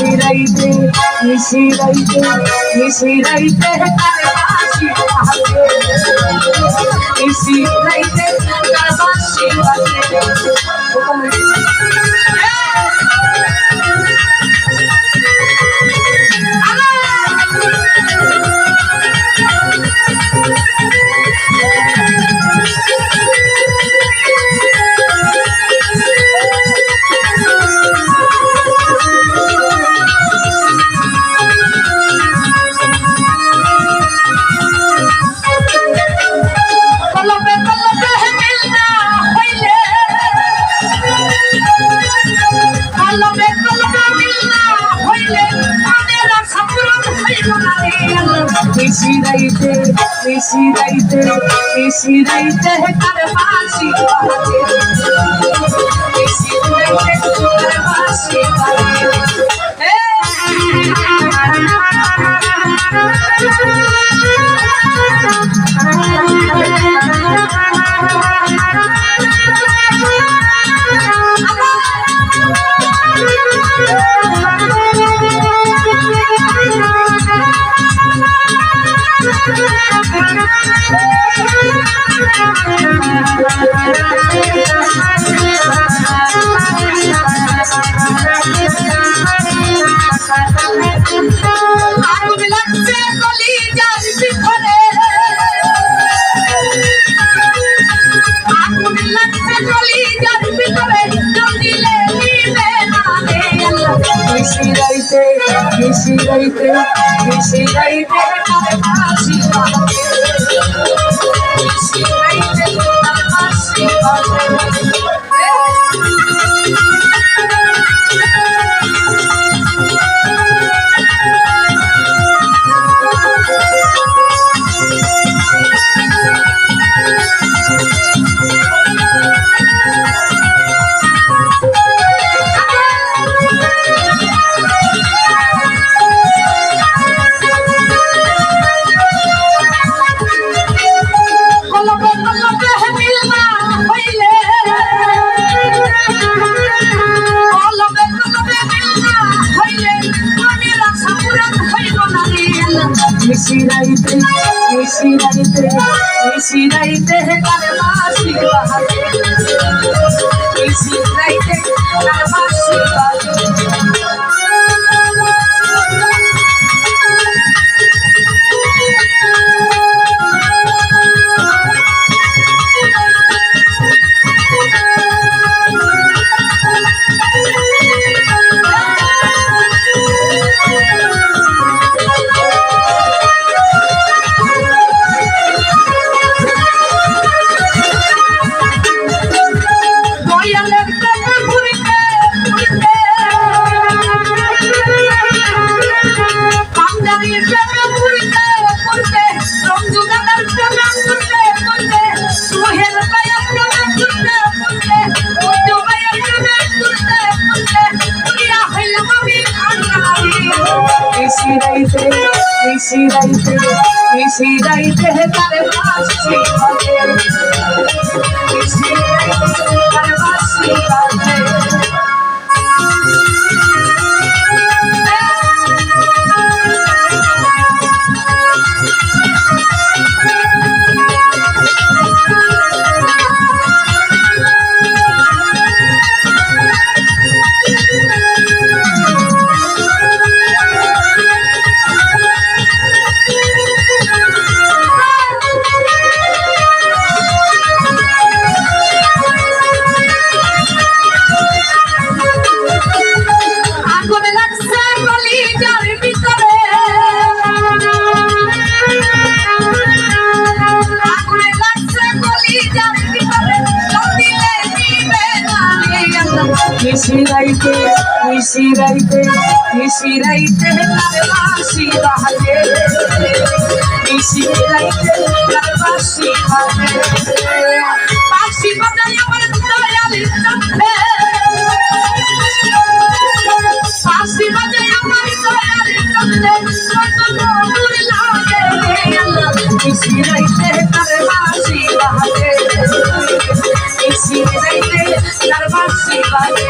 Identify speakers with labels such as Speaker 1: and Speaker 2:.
Speaker 1: মিশিরাইতে মিশিরাইতে মিশিরাইতে তার হাসি বেশি রাইতে বেশি রাইতে বেশি রাইতে কার বাসি বেশি গাইতে মিশি গাইতে তার বাসি মিশি গাইতে তার বাসি felicidad. দাইতে নিশি দাইতে নিশি দাইতে তার মিশিরাইতে মিশিরাইতে মিশিরাইতে লাগলাসি বাহে মিশিরাইতে লাগলাসি বাহে পাশি বদল আমার দয়ালি তপে পাশি বদল আমার দয়ালি তপে সত মোর লাগে। মিশিরাইতে লাগলাসি বাহে মিশিরাইতে লাগলাসি বাহে